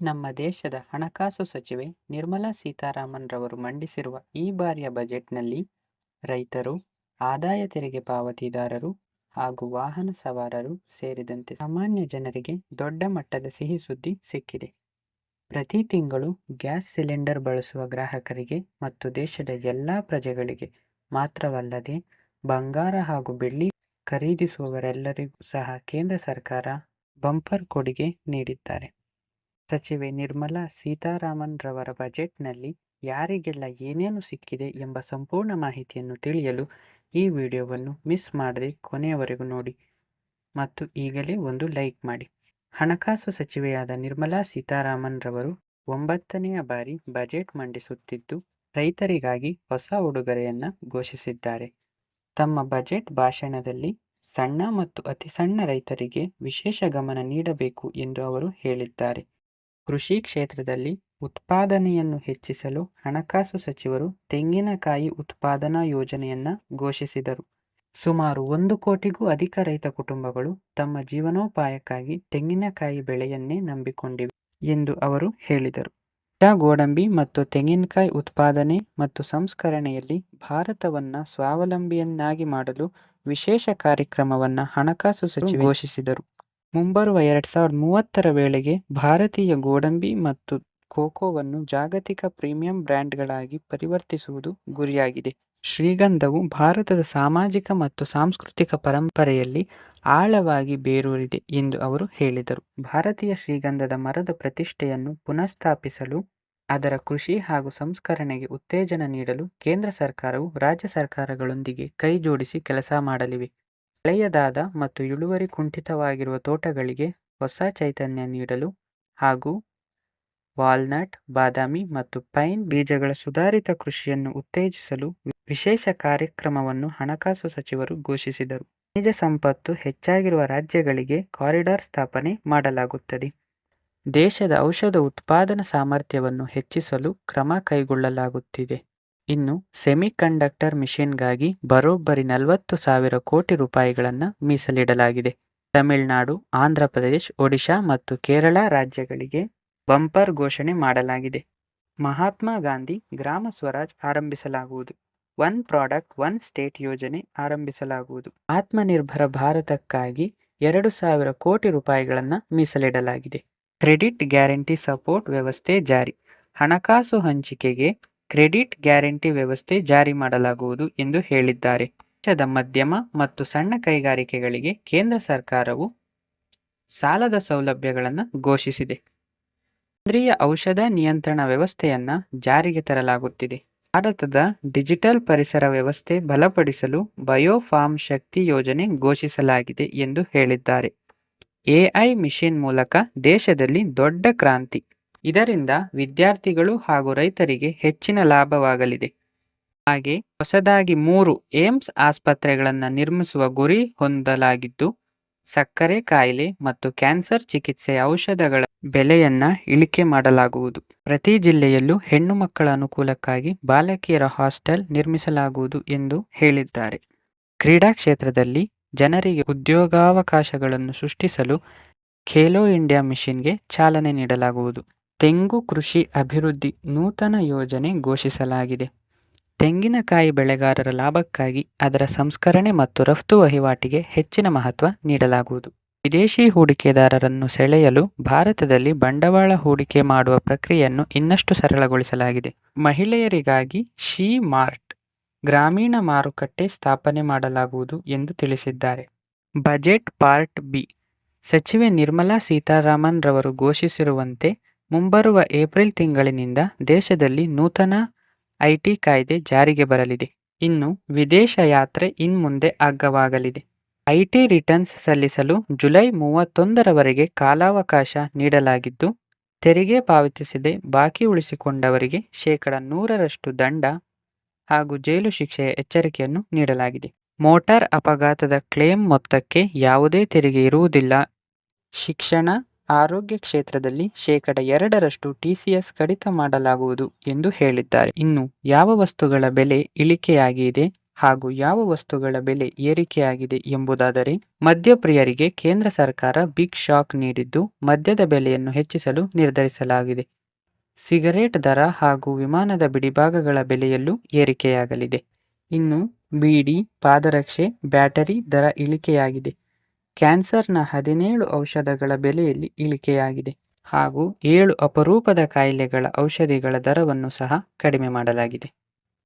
ನಮ್ಮ ದೇಶದ ಹಣಕಾಸು ಸಚಿವೆ ನಿರ್ಮಲಾ ಸೀತಾರಾಮನ್ ರವರು ಮಂಡಿಸಿರುವ ಈ ಬಾರಿಯ ಬಜೆಟ್ನಲ್ಲಿ ರೈತರು, ಆದಾಯ ತೆರಿಗೆ ಪಾವತಿದಾರರು ಹಾಗೂ ವಾಹನ ಸವಾರರು ಸೇರಿದಂತೆ ಸಾಮಾನ್ಯ ಜನರಿಗೆ ದೊಡ್ಡ ಮಟ್ಟದ ಸಿಹಿ ಸುದ್ದಿ ಸಿಕ್ಕಿದೆ. ಪ್ರತಿ ತಿಂಗಳು ಗ್ಯಾಸ್ ಸಿಲಿಂಡರ್ ಬಳಸುವ ಗ್ರಾಹಕರಿಗೆ ಮತ್ತು ದೇಶದ ಎಲ್ಲ ಪ್ರಜೆಗಳಿಗೆ ಮಾತ್ರವಲ್ಲದೆ ಬಂಗಾರ ಹಾಗೂ ಬೆಳ್ಳಿ ಖರೀದಿಸುವವರೆಲ್ಲರಿಗೂ ಸಹ ಕೇಂದ್ರ ಸರ್ಕಾರ ಬಂಪರ್ ಕೊಡುಗೆ ನೀಡಿದ್ದಾರೆ. ಸಚಿವೆ ನಿರ್ಮಲಾ ಸೀತಾರಾಮನ್ ರವರ ಬಜೆಟ್ನಲ್ಲಿ ಯಾರಿಗೆಲ್ಲ ಏನೇನು ಸಿಕ್ಕಿದೆ ಎಂಬ ಸಂಪೂರ್ಣ ಮಾಹಿತಿಯನ್ನು ತಿಳಿಯಲು ಈ ವಿಡಿಯೋವನ್ನು ಮಿಸ್ ಮಾಡದೆ ಕೊನೆಯವರೆಗೂ ನೋಡಿ ಮತ್ತು ಈಗಲೇ ಒಂದು ಲೈಕ್ ಮಾಡಿ. ಹಣಕಾಸು ಸಚಿವೆಯಾದ ನಿರ್ಮಲಾ ಸೀತಾರಾಮನ್ ರವರು ಒಂಬತ್ತನೆಯ ಬಾರಿ ಬಜೆಟ್ ಮಂಡಿಸುತ್ತಿದ್ದು, ರೈತರಿಗಾಗಿ ಹೊಸ ಉಡುಗೊರೆಯನ್ನು ಘೋಷಿಸಿದ್ದಾರೆ. ತಮ್ಮ ಬಜೆಟ್ ಭಾಷಣದಲ್ಲಿ ಸಣ್ಣ ಮತ್ತು ಅತಿ ಸಣ್ಣ ರೈತರಿಗೆ ವಿಶೇಷ ಗಮನ ನೀಡಬೇಕು ಎಂದು ಅವರು ಹೇಳಿದ್ದಾರೆ. ಕೃಷಿ ಕ್ಷೇತ್ರದಲ್ಲಿ ಉತ್ಪಾದನೆಯನ್ನು ಹೆಚ್ಚಿಸಲು ಹಣಕಾಸು ಸಚಿವರು ತೆಂಗಿನಕಾಯಿ ಉತ್ಪಾದನಾ ಯೋಜನೆಯನ್ನ ಘೋಷಿಸಿದರು. ಸುಮಾರು ಒಂದು ಕೋಟಿಗೂ ಅಧಿಕ ರೈತ ಕುಟುಂಬಗಳು ತಮ್ಮ ಜೀವನೋಪಾಯಕ್ಕಾಗಿ ತೆಂಗಿನಕಾಯಿ ಬೆಳೆಯನ್ನೇ ನಂಬಿಕೊಂಡಿವೆ ಎಂದು ಅವರು ಹೇಳಿದರು. ಚಾ, ಗೋಡಂಬಿ ಮತ್ತು ತೆಂಗಿನಕಾಯಿ ಉತ್ಪಾದನೆ ಮತ್ತು ಸಂಸ್ಕರಣೆಯಲ್ಲಿ ಭಾರತವನ್ನ ಸ್ವಾವಲಂಬಿಯನ್ನಾಗಿ ಮಾಡಲು ವಿಶೇಷ ಕಾರ್ಯಕ್ರಮವನ್ನ ಹಣಕಾಸು ಸಚಿವ ಘೋಷಿಸಿದರು. ಮುಂಬರುವ ಎರಡ್ ಸಾವಿರದ ಮೂವತ್ತರ ವೇಳೆಗೆ ಭಾರತೀಯ ಗೋಡಂಬಿ ಮತ್ತು ಕೋಕೋವನ್ನು ಜಾಗತಿಕ ಪ್ರೀಮಿಯಂ ಬ್ರ್ಯಾಂಡ್ಗಳಾಗಿ ಪರಿವರ್ತಿಸುವುದು ಗುರಿಯಾಗಿದೆ. ಶ್ರೀಗಂಧವು ಭಾರತದ ಸಾಮಾಜಿಕ ಮತ್ತು ಸಾಂಸ್ಕೃತಿಕ ಪರಂಪರೆಯಲ್ಲಿ ಆಳವಾಗಿ ಬೇರೂರಿದೆ ಎಂದು ಅವರು ಹೇಳಿದರು. ಭಾರತೀಯ ಶ್ರೀಗಂಧದ ಮರದ ಪ್ರತಿಷ್ಠೆಯನ್ನು ಪುನಃಸ್ಥಾಪಿಸಲು, ಅದರ ಕೃಷಿ ಹಾಗೂ ಸಂಸ್ಕರಣೆಗೆ ಉತ್ತೇಜನ ನೀಡಲು ಕೇಂದ್ರ ಸರ್ಕಾರವು ರಾಜ್ಯ ಸರ್ಕಾರಗಳೊಂದಿಗೆ ಕೈಜೋಡಿಸಿ ಕೆಲಸ ಮಾಡಲಿವೆ. ಹಳೆಯದಾದ ಮತ್ತು ಇಳುವರಿ ಕುಂಠಿತವಾಗಿರುವ ತೋಟಗಳಿಗೆ ಹೊಸ ಚೈತನ್ಯ ನೀಡಲು ಹಾಗೂ ವಾಲ್ನಟ್, ಬಾದಾಮಿ ಮತ್ತು ಪೈನ್ ಬೀಜಗಳ ಸುಧಾರಿತ ಕೃಷಿಯನ್ನು ಉತ್ತೇಜಿಸಲು ವಿಶೇಷ ಕಾರ್ಯಕ್ರಮವನ್ನು ಹಣಕಾಸು ಸಚಿವರು ಘೋಷಿಸಿದರು. ಖನಿಜ ಸಂಪತ್ತು ಹೆಚ್ಚಾಗಿರುವ ರಾಜ್ಯಗಳಿಗೆ ಕಾರಿಡಾರ್ ಸ್ಥಾಪನೆ ಮಾಡಲಾಗುತ್ತದೆ. ದೇಶದ ಔಷಧ ಉತ್ಪಾದನಾ ಸಾಮರ್ಥ್ಯವನ್ನು ಹೆಚ್ಚಿಸಲು ಕ್ರಮ ಕೈಗೊಳ್ಳಲಾಗುತ್ತಿದೆ. ಇನ್ನು ಸೆಮಿಕಂಡಕ್ಟರ್ ಮಿಷಿನ್ಗಾಗಿ ಬರೋಬ್ಬರಿ ನಲವತ್ತು ಸಾವಿರ ಕೋಟಿ ರೂಪಾಯಿಗಳನ್ನು ಮೀಸಲಿಡಲಾಗಿದೆ. ತಮಿಳುನಾಡು, ಆಂಧ್ರಪ್ರದೇಶ, ಒಡಿಶಾ ಮತ್ತು ಕೇರಳ ರಾಜ್ಯಗಳಿಗೆ ಬಂಪರ್ ಘೋಷಣೆ ಮಾಡಲಾಗಿದೆ. ಮಹಾತ್ಮ ಗಾಂಧಿ ಗ್ರಾಮ ಸ್ವರಾಜ್ ಆರಂಭಿಸಲಾಗುವುದು. ಒನ್ ಪ್ರಾಡಕ್ಟ್ ಒನ್ ಸ್ಟೇಟ್ ಯೋಜನೆ ಆರಂಭಿಸಲಾಗುವುದು. ಆತ್ಮನಿರ್ಭರ ಭಾರತಕ್ಕಾಗಿ ಎರಡು ಸಾವಿರ ಕೋಟಿ ರೂಪಾಯಿಗಳನ್ನು ಮೀಸಲಿಡಲಾಗಿದೆ. ಕ್ರೆಡಿಟ್ ಗ್ಯಾರಂಟಿ ಸಪೋರ್ಟ್ ವ್ಯವಸ್ಥೆ ಜಾರಿ ಹಣಕಾಸು ಹಂಚಿಕೆಗೆ ಕ್ರೆಡಿಟ್ ಗ್ಯಾರಂಟಿ ವ್ಯವಸ್ಥೆ ಜಾರಿ ಮಾಡಲಾಗುವುದು ಎಂದು ಹೇಳಿದ್ದಾರೆ. ದೇಶದ ಮಧ್ಯಮ ಮತ್ತು ಸಣ್ಣ ಕೈಗಾರಿಕೆಗಳಿಗೆ ಕೇಂದ್ರ ಸರ್ಕಾರವು ಸಾಲದ ಸೌಲಭ್ಯಗಳನ್ನು ಘೋಷಿಸಿದೆ. ಕೇಂದ್ರೀಯ ಔಷಧ ನಿಯಂತ್ರಣ ವ್ಯವಸ್ಥೆಯನ್ನು ಜಾರಿಗೆ ತರಲಾಗುತ್ತಿದೆ. ಭಾರತದ ಡಿಜಿಟಲ್ ಪರಿಸರ ವ್ಯವಸ್ಥೆ ಬಲಪಡಿಸಲು ಬಯೋಫಾರ್ಮ್ ಶಕ್ತಿ ಯೋಜನೆ ಘೋಷಿಸಲಾಗಿದೆ ಎಂದು ಹೇಳಿದ್ದಾರೆ. ಎಐ ಮಿಷನ್ ಮೂಲಕ ದೇಶದಲ್ಲಿ ದೊಡ್ಡ ಕ್ರಾಂತಿ. ಇದರಿಂದ ವಿದ್ಯಾರ್ಥಿಗಳು ಹಾಗೂ ರೈತರಿಗೆ ಹೆಚ್ಚಿನ ಲಾಭವಾಗಲಿದೆ. ಹಾಗೆ ಹೊಸದಾಗಿ ಮೂರು ಏಮ್ಸ್ ಆಸ್ಪತ್ರೆಗಳನ್ನು ನಿರ್ಮಿಸುವ ಗುರಿ ಹೊಂದಲಾಗಿದ್ದು, ಸಕ್ಕರೆ ಕಾಯಿಲೆ ಮತ್ತು ಕ್ಯಾನ್ಸರ್ ಚಿಕಿತ್ಸೆ ಔಷಧಗಳ ಬೆಲೆಯನ್ನ ಇಳಿಕೆ ಮಾಡಲಾಗುವುದು. ಪ್ರತಿ ಜಿಲ್ಲೆಯಲ್ಲೂ ಹೆಣ್ಣು ಮಕ್ಕಳ ಅನುಕೂಲಕ್ಕಾಗಿ ಬಾಲಕಿಯರ ಹಾಸ್ಟೆಲ್ ನಿರ್ಮಿಸಲಾಗುವುದು ಎಂದು ಹೇಳಿದ್ದಾರೆ. ಕ್ರೀಡಾ ಕ್ಷೇತ್ರದಲ್ಲಿ ಜನರಿಗೆ ಉದ್ಯೋಗಾವಕಾಶಗಳನ್ನು ಸೃಷ್ಟಿಸಲು ಖೇಲೋ ಇಂಡಿಯಾ ಮಿಷನ್ಗೆ ಚಾಲನೆ ನೀಡಲಾಗುವುದು. ತೆಂಗು ಕೃಷಿ ಅಭಿವೃದ್ಧಿ ನೂತನ ಯೋಜನೆ ಘೋಷಿಸಲಾಗಿದೆ. ತೆಂಗಿನಕಾಯಿ ಬೆಳೆಗಾರರ ಲಾಭಕ್ಕಾಗಿ ಅದರ ಸಂಸ್ಕರಣೆ ಮತ್ತು ರಫ್ತು ವಹಿವಾಟಿಗೆ ಹೆಚ್ಚಿನ ಮಹತ್ವ ನೀಡಲಾಗುವುದು. ವಿದೇಶಿ ಹೂಡಿಕೆದಾರರನ್ನು ಸೆಳೆಯಲು ಭಾರತದಲ್ಲಿ ಬಂಡವಾಳ ಹೂಡಿಕೆ ಮಾಡುವ ಪ್ರಕ್ರಿಯೆಯನ್ನು ಇನ್ನಷ್ಟು ಸರಳಗೊಳಿಸಲಾಗಿದೆ. ಮಹಿಳೆಯರಿಗಾಗಿ ಶಿ ಮಾರ್ಟ್, ಗ್ರಾಮೀಣ ಮಾರುಕಟ್ಟೆ ಸ್ಥಾಪನೆ ಮಾಡಲಾಗುವುದು ಎಂದು ತಿಳಿಸಿದ್ದಾರೆ. ಬಜೆಟ್ ಪಾರ್ಟ್ ಬಿ ಸಚಿವೆ ನಿರ್ಮಲಾ ಸೀತಾರಾಮನ್ ರವರು ಘೋಷಿಸಿರುವಂತೆ ಮುಂಬರುವ ಏಪ್ರಿಲ್ ತಿಂಗಳಿನಿಂದ ದೇಶದಲ್ಲಿ ನೂತನ ಐಟಿ ಕಾಯ್ದೆ ಜಾರಿಗೆ ಬರಲಿದೆ. ಇನ್ನು ವಿದೇಶ ಯಾತ್ರೆ ಇನ್ಮುಂದೆ ಅಗ್ಗವಾಗಲಿದೆ. ಐಟಿ ರಿಟರ್ನ್ಸ್ ಸಲ್ಲಿಸಲು ಜುಲೈ ಮೂವತ್ತೊಂದರವರೆಗೆ ಕಾಲಾವಕಾಶ ನೀಡಲಾಗಿದ್ದು, ತೆರಿಗೆ ಪಾವತಿಸದೆ ಬಾಕಿ ಉಳಿಸಿಕೊಂಡವರಿಗೆ ಶೇಕಡ ನೂರರಷ್ಟು ದಂಡ ಹಾಗೂ ಜೈಲು ಶಿಕ್ಷೆಯ ಎಚ್ಚರಿಕೆಯನ್ನು ನೀಡಲಾಗಿದೆ. ಮೋಟಾರ್ ಅಪಘಾತದ ಕ್ಲೇಮ್ ಮೊತ್ತಕ್ಕೆ ಯಾವುದೇ ತೆರಿಗೆ ಇರುವುದಿಲ್ಲ. ಶಿಕ್ಷಣ, ಆರೋಗ್ಯ ಕ್ಷೇತ್ರದಲ್ಲಿ ಶೇಕಡ ಎರಡರಷ್ಟು ಟಿಸಿಎಸ್ ಕಡಿತ ಮಾಡಲಾಗುವುದು ಎಂದು ಹೇಳಿದ್ದಾರೆ. ಇನ್ನು ಯಾವ ವಸ್ತುಗಳ ಬೆಲೆ ಇಳಿಕೆಯಾಗಿದೆ ಹಾಗೂ ಯಾವ ವಸ್ತುಗಳ ಬೆಲೆ ಏರಿಕೆಯಾಗಿದೆ ಎಂಬುದಾದರೆ, ಮದ್ಯಪ್ರಿಯರಿಗೆ ಕೇಂದ್ರ ಸರ್ಕಾರ ಬಿಗ್ ಶಾಕ್ ನೀಡಿದ್ದು, ಮದ್ಯದ ಬೆಲೆಯನ್ನು ಹೆಚ್ಚಿಸಲು ನಿರ್ಧರಿಸಲಾಗಿದೆ. ಸಿಗರೇಟ್ ದರ ಹಾಗೂ ವಿಮಾನದ ಬಿಡಿಭಾಗಗಳ ಬೆಲೆಯಲ್ಲೂ ಏರಿಕೆಯಾಗಲಿದೆ. ಇನ್ನು ಬೀಡಿ, ಪಾದರಕ್ಷೆ, ಬ್ಯಾಟರಿ ದರ ಇಳಿಕೆಯಾಗಿದೆ. ಕ್ಯಾನ್ಸರ್ನ ಹದಿನೇಳು ಔಷಧಗಳ ಬೆಲೆಯಲ್ಲಿ ಇಳಿಕೆಯಾಗಿದೆ ಹಾಗೂ ಏಳು ಅಪರೂಪದ ಕಾಯಿಲೆಗಳ ಔಷಧಿಗಳ ದರವನ್ನು ಸಹ ಕಡಿಮೆ ಮಾಡಲಾಗಿದೆ.